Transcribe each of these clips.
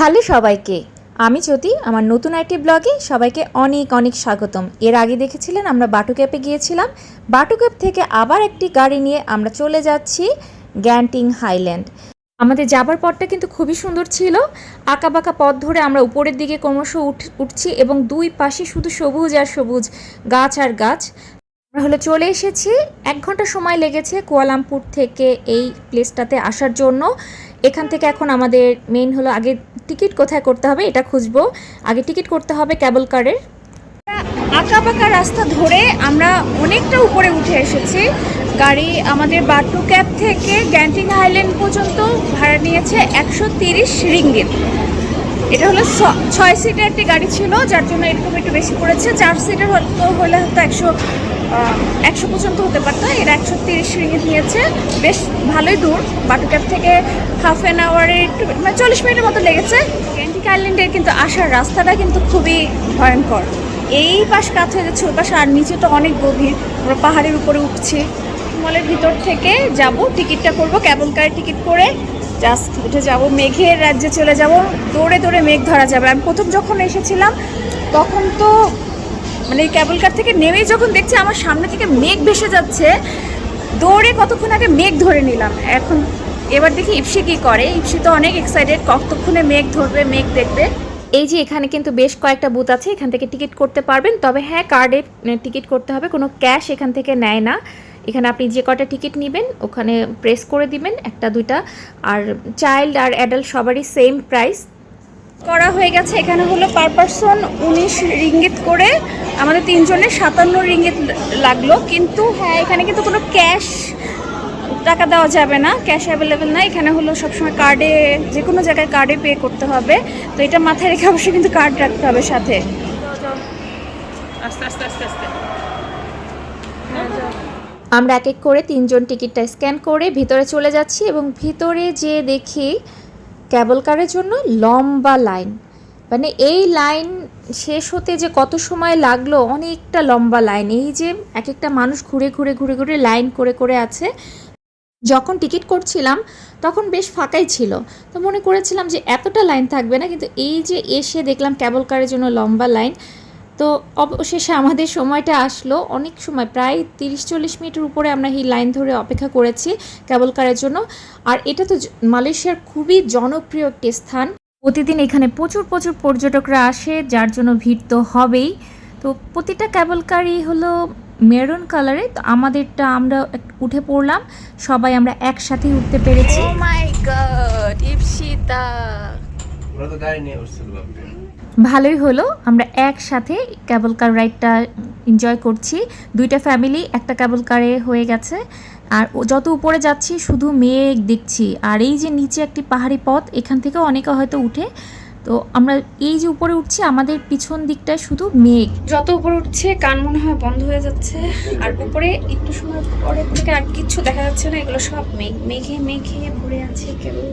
Hello সবাইকে, আমি জ্যোতি, আমার নতুন একটি ব্লগে সবাইকে অনেক অনেক স্বাগতম। এর আগে দেখেছিলেন আমরা বাটু ক্যাপে গিয়েছিলাম। বাটু ক্যাপ থেকে আবার একটি গাড়ি নিয়ে আমরা চলে যাচ্ছি গ্যান্টিং হাইল্যান্ড। আমাদের যাবার পথটা কিন্তু খুবই সুন্দর ছিল। আঁকাবাঁকা পথ ধরে আমরা উপরের দিকে ক্রমশ উঠ উঠছি এবং দুই পাশে শুধু সবুজ আর সবুজ গাছ আর গাছ। আমরা হলো চলে এসেছি। এক ঘণ্টা সময় লেগেছে কুয়ালামপুর থেকে এই প্লেসটাতে আসার জন্য। এখান থেকে এখন আমাদের মেইন হলো আগে টিকিট কোথায় করতে হবে, এটা খুঁজবো। আগে টিকিট করতে হবে ক্যাবল কারের বাঁকা রাস্তা ধরে আমরা অনেকটা উপরে উঠে এসেছি। গাড়ি আমাদের বাটু ক্যাব থেকে গ্যান্টিং হাইল্যান্ড পর্যন্ত ভাড়া নিয়েছে একশো তিরিশ রিঙ্গিত। এটা হলো ছয় সিটের একটি গাড়ি ছিল, যার জন্য এরকম একটু বেশি পড়েছে। চার সিটের হলে হয়তো একশো একশো পর্যন্ত হতে পারতো। এটা একশো তিরিশ রিঙ্গিত নিয়েছে। বেশ ভালোই দূর। বাটুক্যাপ থেকে হাফ অ্যান আওয়ারে একটু মানে চল্লিশ মিনিটের মতো লেগেছে। গ্যান্টিক আইল্যান্ডের কিন্তু আসার রাস্তাটা কিন্তু খুবই ভয়ঙ্কর। এই পাশ কাজ হয়ে যাচ্ছে ওই পাশে, আর নিচে তো অনেক গভীর। আমরা পাহাড়ের উপরে উঠছি। মলের ভিতর থেকে যাব। টিকিটটা করব কেবল কারের টিকিট করে। জাস্ট উঠে যাব। মেঘের রাজ্যে চলে যাব। দৌড়ে দৌড়ে মেঘ ধরা যাবে। আমি প্রথম যখন এসেছিলাম, তখন তো মানে এই ক্যাবল কার থেকে নেমেই যখন দেখছি আমার সামনে থেকে মেঘ ভেসে যাচ্ছে, দৌড়ে কতক্ষণ আগে মেঘ ধরে নিলাম। এখন এবার দেখি ইপসি কি করে। ইপসি তো অনেক এক্সাইটেড কতক্ষণে মেঘ ধরবে, মেঘ দেখবে। এই যে এখানে কিন্তু বেশ কয়েকটা বুথ আছে, এখান থেকে টিকিট করতে পারবেন। তবে হ্যাঁ কার্ডে টিকিট করতে হবে, কোনো ক্যাশ এখান থেকে নেয় না। এখানে আপনি যে কটা টিকিট নেবেন, ওখানে প্রেস করে দিবেন, একটা, দুইটা। আর চাইল্ড আর অ্যাডাল্ট সবারই সেম প্রাইস করা হয়ে গেছে। এখানে হলো পার পারসন উনিশ রিঙ্গিত করে আমাদের তিনজনের সাতান্ন রিঙ্গিত লাগল। কিন্তু হ্যাঁ এখানে কিন্তু কোনো ক্যাশ টাকা দেওয়া যাবে না। ক্যাশ অ্যাভেলেবেল না। এখানে হলো সবসময় কার্ডে যে কোনো জায়গায় কার্ডে পে করতে হবে। তো এটা মাথায় রেখে অবশ্যই কিন্তু কার্ড রাখতে হবে সাথে। আস্তে আস্তে আস্তে আস্তে। আমরা এক এক করে তিনজন টিকিটটা স্ক্যান করে ভিতরে চলে যাচ্ছি এবং ভিতরে যে দেখি ক্যাবল কারের জন্য লম্বা লাইন মানে এই লাইন শেষ হতে যে কত সময় লাগল, অনেকটা লম্বা লাইন এই যে এক একটা মানুষ ঘুরে ঘুরে ঘুরে ঘুরে লাইন করে করে আছে। যখন টিকিট করছিলাম, তখন বেশ ফাঁকাই ছিল। তো মনে করেছিলাম যে এতটা লাইন থাকবে না, কিন্তু এই যে এসে দেখলাম ক্যাবল কারের জন্য লম্বা লাইন তো অবশেষে আমাদের সময়টা আসলো। অনেক সময় প্রায় তিরিশ চল্লিশ মিনিটের উপরে আমরা এই লাইন ধরে অপেক্ষা করেছি কেবল কারের জন্য। আর এটা তো মালয়েশিয়ার খুবই জনপ্রিয় একটি স্থান। প্রতিদিন এখানে প্রচুর প্রচুর পর্যটকরা আসে যার জন্য ভিড় তো হবেই। তো প্রতিটা কেবল কারই হলো মেরুন কালারে তো আমাদেরটা আমরা উঠে পড়লাম। সবাই আমরা একসাথে উঠতে পেরেছি। ও মাই গড ইপসিতা ওরা তো গাড়ি নিয়ে উঠছিল ভালোই হলো। আমরা একসাথে ক্যাবল কার রাইডটা এনজয় করছি। দুইটা ফ্যামিলি একটা ক্যাবল কারে হয়ে গেছে। আর যত উপরে যাচ্ছি, শুধু মেঘ দেখছি। আর এই যে নিচে একটি পাহাড়ি পথ, এখান থেকে অনেকে হয়তো উঠে। তো আমরা এই যে উপরে উঠছি আমাদের পিছন দিকটায় শুধু মেঘ। যত উপরে উঠছে কান মনে হয় বন্ধ হয়ে যাচ্ছে। আর উপরে একটু সময় পরের থেকে আর কিচ্ছু দেখা যাচ্ছে না এগুলো সব মেঘ। মেঘে মেঘে ভরে আছে কেবল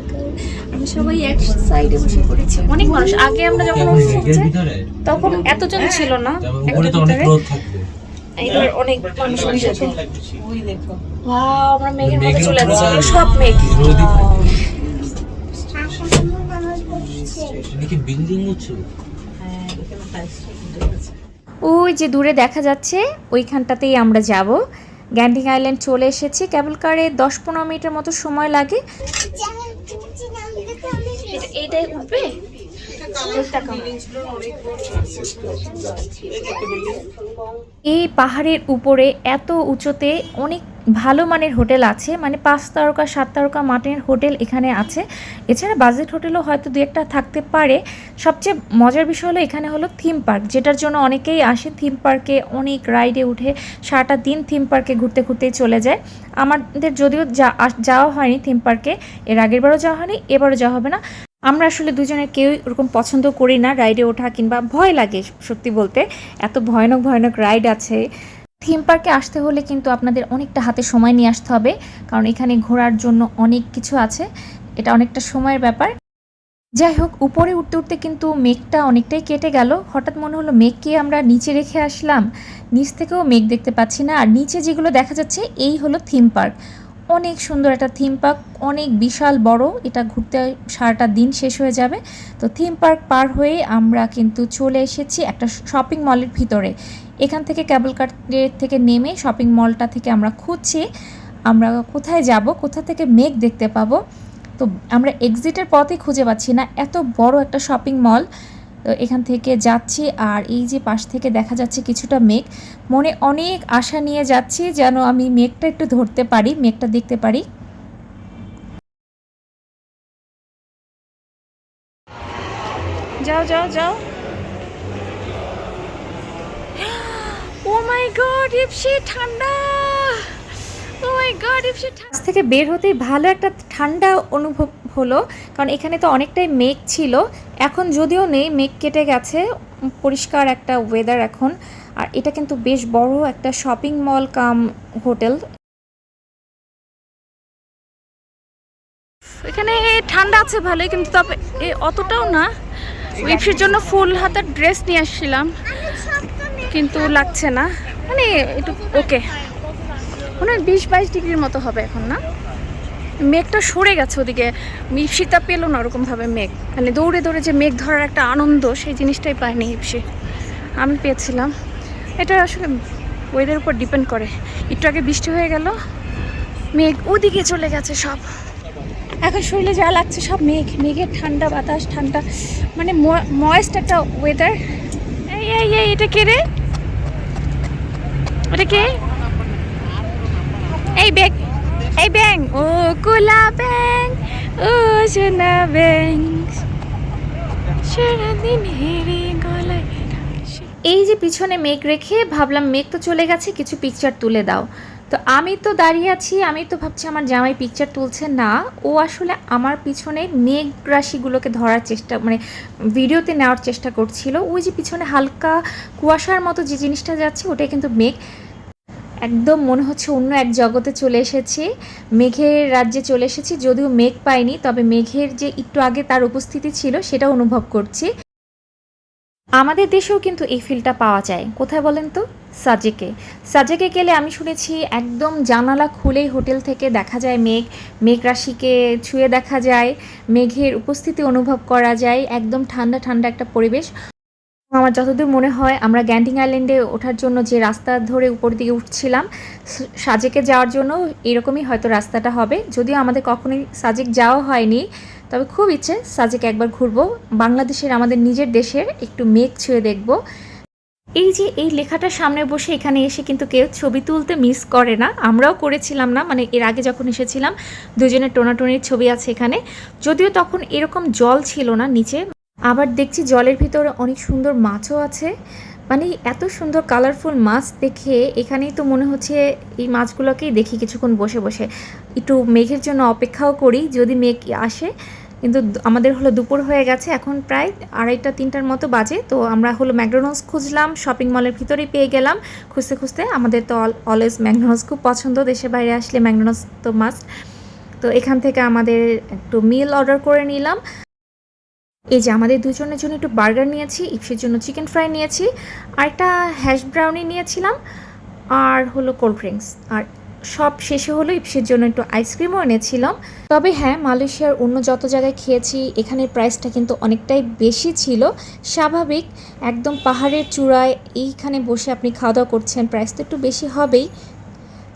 আমরা সবাই এক সাইডে বসে পড়েছি। অনেক মানুষ। আগে আমরা যখন উঠেছি তখন এতজন ছিল না। এইবার অনেক মানুষ ওই দেখো। আমরা মেঘের মধ্যে চলে যাচ্ছি। এগুলো সব মেঘ রোদই থাকে এটা কি বিল্ডিং উঁচু হ্যাঁ এখানে ওই যে দূরে দেখা যাচ্ছে ওইখানটাতেই আমরা যাব। গ্যান্ডিং আইল্যান্ড চলে এসেছি। কেবল কারে দশ পনেরো মিনিটের মতো সময় লাগে। এটা- এইটাই উঠবে এই পাহাড়ের উপরে এত উঁচুতে অনেক ভালো মানের হোটেল আছে মানে পাঁচ তারকা, সাত তারকা মানের হোটেল এখানে আছে। এছাড়া বাজেট হোটেলও হয়তো দু একটা থাকতে পারে। সবচেয়ে মজার বিষয় হলো এখানে হলো থিম পার্ক যেটার জন্য অনেকেই আসে থিম পার্কে অনেক রাইডে উঠে সারাটা দিন থিম পার্কে ঘুরতে ঘুরতেই চলে যায়। আমাদের যদিও যা যাওয়া হয়নি থিম পার্কে এর আগের বারও যাওয়া হয়নি, এবারও যাওয়া হবে না। আমরা আসলে দুজনের কেউই ওরকম পছন্দ করি না রাইডে ওঠা কিংবা ভয় লাগে, সত্যি বলতে। এত ভয়ানক ভয়ানক রাইড আছে। থিম পার্কে আসতে হলে কিন্তু আপনাদের অনেকটা হাতে সময় নিয়ে আসতে হবে। কারণ এখানে ঘোরার জন্য অনেক কিছু আছে। এটা অনেকটা সময়ের ব্যাপার। যাই হোক, উপরে উঠতে উঠতে কিন্তু মেঘটা অনেকটাই কেটে গেল। হঠাৎ মনে হলো মেঘকে আমরা নিচে রেখে আসলাম। নিচ থেকেও মেঘ দেখতে পাচ্ছি না। আর নিচে যেগুলো দেখা যাচ্ছে, এই হলো থিম পার্ক অনেক সুন্দর একটা থিম পার্ক অনেক বিশাল বড়। এটা ঘুরতে সারাটা দিন শেষ হয়ে যাবে। তো থিম পার্ক পার হয়ে আমরা কিন্তু চলে এসেছি একটা শপিং মলের ভিতরে। এখান থেকে ক্যাবল কার্টের থেকে নেমে শপিং মলটা থেকে আমরা খুঁজছি। আমরা কোথায় যাব? কোথা থেকে মেঘ দেখতে পাবো? তো আমরা এক্সিটের পথে খুঁজে পাচ্ছি না। এত বড় একটা শপিং মল, তো এখান থেকে যাচ্ছি আর এই যে পাশ থেকে দেখা যাচ্ছে কিছুটা মেঘ। মনে অনেক আশা নিয়ে যাচ্ছি যেন আমি মেঘটা একটু ধরতে পারি, মেঘটা দেখতে পারি। যাও যাও যাও ও মাই গড ইপসি ঠান্ডা ও মাই গড ইপসি ঠান্ডা থেকে বের হতেই ভালো একটা ঠান্ডা অনুভব হলো কারণ এখানে তো অনেকটাই মেঘ ছিল। এখন যদিও নেই মেঘ কেটে গেছে পরিষ্কার একটা ওয়েদার এখন। আর এটা কিন্তু বেশ বড় একটা শপিং মল কাম হোটেল এখানে ঠান্ডা আছে ভালোই কিন্তু তবে এ অতটাও না। ইপসির জন্য ফুল হাতার ড্রেস নিয়ে আসছিলাম কিন্তু লাগছে না। মানে একটু ওকে মনে বিশ বাইশ ডিগ্রির মতো হবে এখন, না? মেঘটা সরে গেছে ওদিকে। ইপসিটা পেল না ওরকমভাবে মেঘ। মানে দৌড়ে দৌড়ে যে মেঘ ধরার একটা আনন্দ, সেই জিনিসটাই পায়নি ইপসি আমি পেয়েছিলাম। এটা আসলে ওয়েদার উপর ডিপেন্ড করে। একটু আগে বৃষ্টি হয়ে গেল, মেঘ ওদিকে চলে গেছে সব। এখন শরীরে যা লাগছে সব মেঘ। মেঘের ঠান্ডা, বাতাস, ঠান্ডা মানে ময়েস্ট একটা ওয়েদার এই এই এই, এটা কে রে? এটা কে? এই ব্যাগ, এই ব্যাং ও কোলা ব্যাং ও সোনা ব্যাং সারাদিন হেরে গলায় এই যে পিছনে মেঘ রেখে ভাবলাম মেঘ তো চলে গেছে, কিছু পিকচার তুলে দাও। তো আমি তো দাঁড়িয়ে আছি, আমি তো ভাবছি আমার জামাই পিকচার তুলছে। না, ও আসলে আমার পিছনে মেঘ রাশিগুলোকে ধরার চেষ্টা মানে ভিডিওতে নেওয়ার চেষ্টা করছিল। ওই যে পিছনে হালকা কুয়াশার মতো যে জিনিসটা যাচ্ছে, ওটাই কিন্তু মেঘ। একদম মনে হচ্ছে অন্য এক জগতে চলে এসেছি, মেঘের রাজ্যে চলে এসেছি, যদিও মেঘ পাইনি তবে মেঘের যে একটু আগে তার উপস্থিতি ছিল সেটা অনুভব করছি। আমাদের দেশেও কিন্তু এই ফিলটা পাওয়া যায়। কোথায় বলেন তো? সাজেকে। সাজেকে গেলে আমি শুনেছি একদম জানালা খুলেই হোটেল থেকে দেখা যায় মেঘ মেঘ রাশিকে ছুঁয়ে দেখা যায়, মেঘের উপস্থিতি অনুভব করা যায়, একদম ঠান্ডা ঠান্ডা একটা পরিবেশ। আমার যতদূর মনে হয়, আমরা গ্যান্ডিং আইল্যান্ডে ওঠার জন্য যে রাস্তা ধরে উপর দিকে উঠছিলাম সাজেকে যাওয়ার জন্য এরকমই হয়তো রাস্তাটা হবে। যদিও আমাদের কখনোই সাজেক যাওয়া হয়নি তবে খুব ইচ্ছে সাজেকে একবার ঘুরবো। বাংলাদেশের আমাদের নিজের দেশের একটু মেঘ ছুঁয়ে দেখব। এই যে এই লেখাটা সামনে বসে এখানে এসে কিন্তু কেউ ছবি তুলতে মিস করে না। আমরাও করেছিলাম না মানে এর আগে যখন এসেছিলাম, দুজনের টোনাটনির ছবি আছে এখানে। যদিও তখন এরকম জল ছিল না নিচে। আবার দেখছি জলের ভিতরে অনেক সুন্দর মাছও আছে। মানে এত সুন্দর কালারফুল মাছ দেখে এখানেই তো মনে হচ্ছে এই মাছগুলোকেই দেখি কিছুক্ষণ বসে বসে। একটু মেঘের জন্য অপেক্ষাও করি, যদি মেঘ আসে। কিন্তু আমাদের হলো দুপুর হয়ে গেছে, এখন প্রায় আড়াইটা, তিনটার মতো বাজে। তো আমরা হলো ম্যাকডোনাল্ডস খুঁজলাম শপিং মলের ভিতরেই পেয়ে গেলাম। খুঁজতে খুঁজতে আমাদের তো অলওয়েজ ম্যাকডোনাল্ডস খুব পছন্দ, দেশের বাইরে আসলে ম্যাকডোনাল্ডস তো মাস্ট তো এখান থেকে আমাদের একটু মিল অর্ডার করে নিলাম। এই যে আমাদের দুজনের জন্য একটু বার্গার নিয়েছি ইপসির জন্য চিকেন ফ্রাই নিয়েছি আর একটা হ্যাশ ব্রাউনি নিয়েছিলাম, আর হলো কোল্ড ড্রিঙ্কস আর সব শেষে হলো ইপসির জন্য একটু আইসক্রিমও এনেছিলাম। তবে হ্যাঁ মালয়েশিয়ার অন্য যত জায়গায় খেয়েছি, এখানের প্রাইসটা কিন্তু অনেকটাই বেশি ছিল। স্বাভাবিক, একদম পাহাড়ের চূড়ায় এইখানে বসে আপনি খাওয়া দাওয়া করছেন প্রাইস তো একটু বেশি হবেই।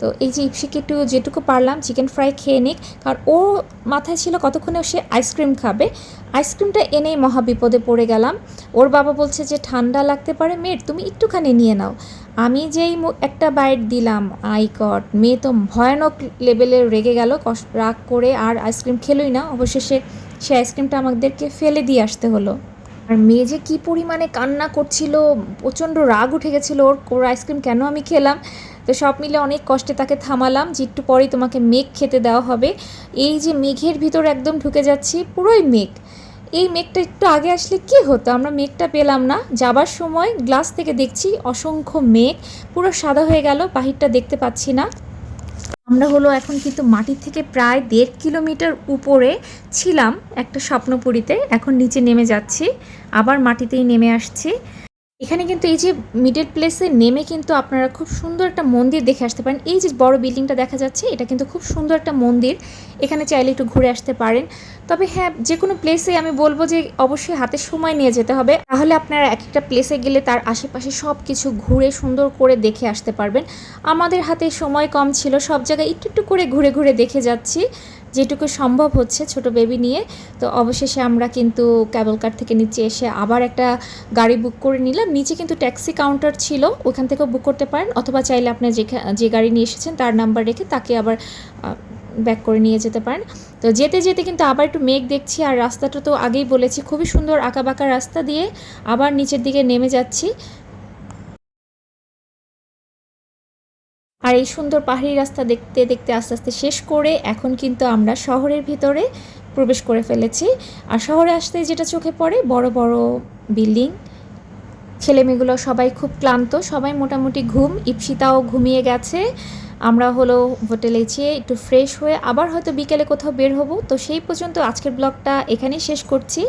তো এই যে ইপসিকে একটু যেটুকু পারলাম, চিকেন ফ্রাই খেয়ে নিক। কারণ ও মাথায় ছিল কতক্ষণে সে আইসক্রিম খাবে। আইসক্রিমটা এনেই মহা বিপদে পড়ে গেলাম। ওর বাবা বলছে যে, ঠান্ডা লাগতে পারে, মেয়ের তুমি একটুখানি নিয়ে নাও। আমি যেই একটা বাইট দিলাম, আই গড, মেয়ে তো ভয়ানক লেভেলে রেগে গেল রাগ করে আর আইসক্রিম খেলোই না। অবশেষে সে আইসক্রিমটা আমাদেরকে ফেলে দিয়ে আসতে হলো। আর মেয়ে যে কী পরিমাণে কান্না করছিল, প্রচণ্ড রাগ উঠে গেছিল, ওর ওর আইসক্রিম কেন আমি খেলাম? তো সব মিলে অনেক কষ্টে তাকে থামালাম, যে একটু পরেই তোমাকে মেঘ খেতে দেওয়া হবে। এই যে মেঘের ভিতর একদম ঢুকে যাচ্ছি, পুরোই মেঘ। এই মেঘটা একটু আগে আসলে কি হতো? আমরা মেঘটা পেলাম না। যাবার সময় গ্লাস থেকে দেখছি অসংখ্য মেঘ, পুরো সাদা হয়ে গেল, বাহিরটা দেখতে পাচ্ছি না। আমরা হলো এখন কিন্তু মাটির থেকে প্রায় দেড় কিলোমিটার উপরে ছিলাম একটা স্বপ্নপুরীতে, এখন নিচে নেমে যাচ্ছি, আবার মাটিতেই নেমে আসছি। এখানে কিন্তু এই যে মিডল প্লেসে নেমে কিন্তু আপনারা খুব সুন্দর একটা মন্দির দেখে আসতে পারেন। এই যে বড় বিল্ডিংটা দেখা যাচ্ছে, এটা কিন্তু খুব সুন্দর একটা মন্দির। এখানে চাইলে একটু ঘুরে আসতে পারেন। তবে হ্যাঁ যে কোনো প্লেসে আমি বলব যে অবশ্যই হাতে সময় নিয়ে যেতে হবে। তাহলে আপনারা এক একটা প্লেসে গেলে তার আশেপাশে সব কিছু ঘুরে সুন্দর করে দেখে আসতে পারবেন। আমাদের হাতে সময় কম ছিল, সব জায়গায় একটু একটু করে ঘুরে ঘুরে দেখে যাচ্ছি। যেটুকু সম্ভব হচ্ছে ছোট বেবি নিয়ে। তো অবশেষে আমরা কিন্তু ক্যাবল কার থেকে নিচে এসে আবার একটা গাড়ি বুক করে নিলাম। নিচে কিন্তু ট্যাক্সি কাউন্টার ছিল, ওখান থেকেও বুক করতে পারেন। অথবা চাইলে আপনি যেখা- যে গাড়ি নিয়ে এসেছেন তার নাম্বার রেখে তাকে আবার ব্যাক করে নিয়ে যেতে পারেন। তো যেতে যেতে কিন্তু আবার একটু মেঘ দেখছি আর রাস্তাটা তো আগেই বলেছি, খুবই সুন্দর আঁকাবাঁকা রাস্তা দিয়ে আবার নিচের দিকে নেমে যাচ্ছি। আর এই সুন্দর পাহাড়ি রাস্তা দেখতে দেখতে আস্তে আস্তে শেষ করে এখন কিন্তু আমরা শহরের ভিতরে প্রবেশ করে ফেলেছি। আর শহরে আসতে যেটা চোখে পড়ে, বড় বড় বিল্ডিং। ছেলেমেয়েগুলো সবাই খুব ক্লান্ত, সবাই মোটামুটি ঘুম, ইপসিতাও ঘুমিয়ে গেছে। আমরা হলো হোটেলে যেয়ে একটু ফ্রেশ হয়ে আবার হয়তো বিকেলে কোথাও বের হব। তো সেই পর্যন্ত আজকের ব্লগটা এখানেই শেষ করছি।